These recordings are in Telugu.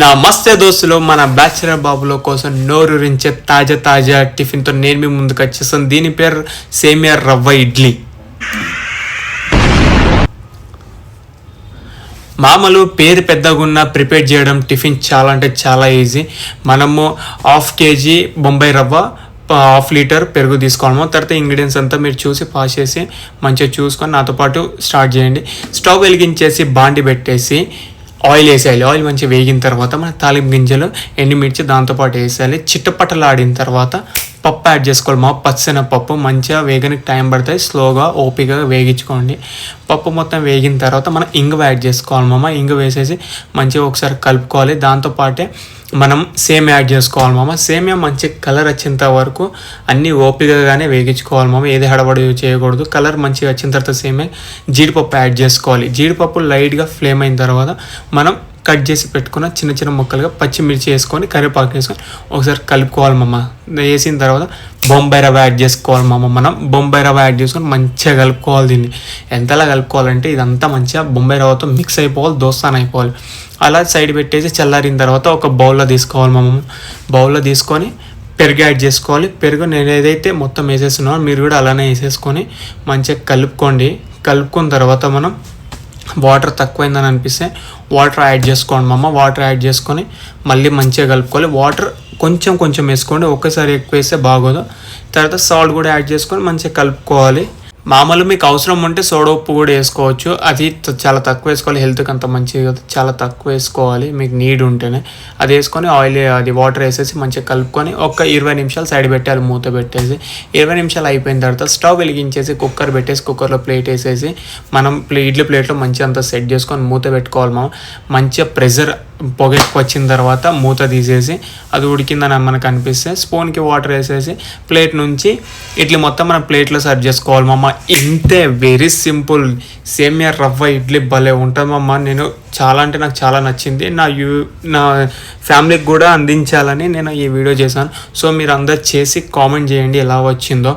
నా నమస్తే దోస్తులు మన బ్యాచిలర్ బాబులో కోసం నోరూరించే తాజా తాజా టిఫిన్తో నేను మీ ముందుకు వచ్చేసాను దీని పేరు సేమియా రవ్వ ఇడ్లీ. మామూలు పేరు పెద్దగా ఉన్న ప్రిపేర్ చేయడం టిఫిన్ చాలా అంటే చాలా ఈజీ. మనము హాఫ్ కేజీ బొంబాయి రవ్వ హాఫ్ లీటర్ పెరుగు తీసుకోవడము. తర్వాత ఇంగ్రీడియంట్స్ అంతా మీరు చూసి పాస్ చేసి మంచిగా చూసుకొని నాతో పాటు స్టార్ట్ చేయండి. స్టవ్ వెలిగించేసి బాండి పెట్టేసి ఆయిల్ వేసేయాలి. ఆయిల్ మంచిగా వేగిన తర్వాత మన తాలింపు గింజలు ఎండుమిర్చి దాంతోపాటు వేసేయాలి. చిట్టపట్టలాడిన తర్వాత పప్పు యాడ్ చేసుకోవాలి. మా పచ్చిన పప్పు మంచిగా వేగనికి టైం పడుతుంది స్లోగా ఓపికగా వేగించుకోండి. పప్పు మొత్తం వేగిన తర్వాత మనం ఇంగువ యాడ్ చేసుకోవాలి మామ. ఇంగు వేసేసి మంచిగా ఒకసారి కలుపుకోవాలి. దాంతోపాటే మనం సేమ్ యాడ్ చేసుకోవాలి మామ. సేమియా మంచి కలర్ వచ్చేంత వరకు అన్నీ ఓపికగానే వేగించుకోవాలి మామ. ఏది హడబడి చేయకూడదు. కలర్ మంచిగా వచ్చిన తర్వాత సేమే జీడిపప్పు యాడ్ చేసుకోవాలి. జీడిపప్పు లైట్గా ఫ్లేమ్ అయిన తర్వాత మనం కట్ చేసి పెట్టుకున్న చిన్న చిన్న ముక్కలుగా పచ్చిమిర్చి వేసుకొని కరివేపాకు వేసుకొని ఒకసారి కలుపుకోవాలి మమ్మ వేసిన తర్వాత బొంబాయి రవ్వ యాడ్ చేసుకోవాలి మమ్మ మనం బొంబాయి రవ్వ యాడ్ చేసుకొని మంచిగా కలుపుకోవాలి దీన్ని. ఎంతలా కలుపుకోవాలంటే ఇదంతా మంచిగా బొంబాయి రవ్వతో మిక్స్ అయిపోవాలి దోస్తాన్ అయిపోవాలి. అలా సైడ్ పెట్టేసి చల్లారిన తర్వాత ఒక బౌల్లో తీసుకోవాలి మమ్మ బౌల్లో తీసుకొని పెరుగు యాడ్ చేసుకోవాలి. పెరుగు నేను ఏదైతే మొత్తం వేసేస్తున్నానో మీరు కూడా అలానే వేసేసుకొని మంచిగా కలుపుకోండి. కలుపుకున్న తర్వాత మనం వాటర్ తక్కువైందని అనిపిస్తే వాటర్ యాడ్ చేసుకోండి మమ్మ వాటర్ యాడ్ చేసుకొని మళ్ళీ మంచిగా కలుపుకోవాలి. వాటర్ కొంచెం కొంచెం వేసుకోండి. ఒక్కసారి ఎక్కువ వేస్తే బాగోదు. తర్వాత సాల్ట్ కూడా యాడ్ చేసుకొని మంచిగా కలుపుకోవాలి. మామూలు మీకు అవసరం ఉంటే సోడా ఉప్పు కూడా వేసుకోవచ్చు. అది చాలా తక్కువ వేసుకోవాలి. హెల్త్కి అంత మంచిది కదా. చాలా తక్కువ వేసుకోవాలి. మీకు నీడ్ ఉంటేనే. అది వేసుకొని ఆయిల్ అది వాటర్ వేసేసి మంచిగా కలుపుకొని ఒక ఇరవై నిమిషాలు సైడ్ పెట్టాలి మూత పెట్టేసి ఇరవై నిమిషాలు అయిపోయిన తర్వాత స్టవ్ వెలిగించేసి కుక్కర్ పెట్టేసి కుక్కర్లో ప్లేట్ వేసేసి మనం ప్లే ఇడ్లీ ప్లేట్లో మంచిగా అంతా సెట్ చేసుకొని మూత పెట్టుకోవాలి మనం మంచిగా ప్రెషర్ పొగ ఎక్కువ వచ్చిన తర్వాత మూత తీసేసి అది ఉడికిందని మనకు అనిపిస్తే స్పూన్కి వాటర్ వేసేసి ప్లేట్ నుంచి ఇడ్లీ మొత్తం మనం ప్లేట్లో సర్వ్ చేసుకోవాలి. మమ్మ ఇంతే వెరీ సింపుల్. సేమియా రవ్వ ఇడ్లీ భలే ఉంటుంది మమ్మ నేను చాలా అంటే నాకు చాలా నచ్చింది. నా యూ నా ఫ్యామిలీకి కూడా అందించాలని నేను ఈ వీడియో చేశాను. సో మీరు అందరు చేసి కామెంట్ చేయండి ఎలా వచ్చిందో.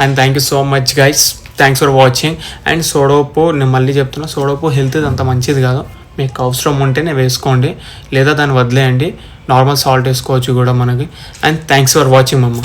And thank you so much guys thanks for watching and సోడోపు నేను మళ్ళీ చెప్తున్నా సోడోపు హెల్త్ అంత మంచిది కాదు. మీకు అవసరం ఉంటేనే వేసుకోండి. లేదా దాన్ని వదిలేయండి. నార్మల్ సాల్ట్ వేసుకోవచ్చు కూడా మనకి. అండ్ థ్యాంక్స్ ఫర్ వాచింగ్ అమ్మ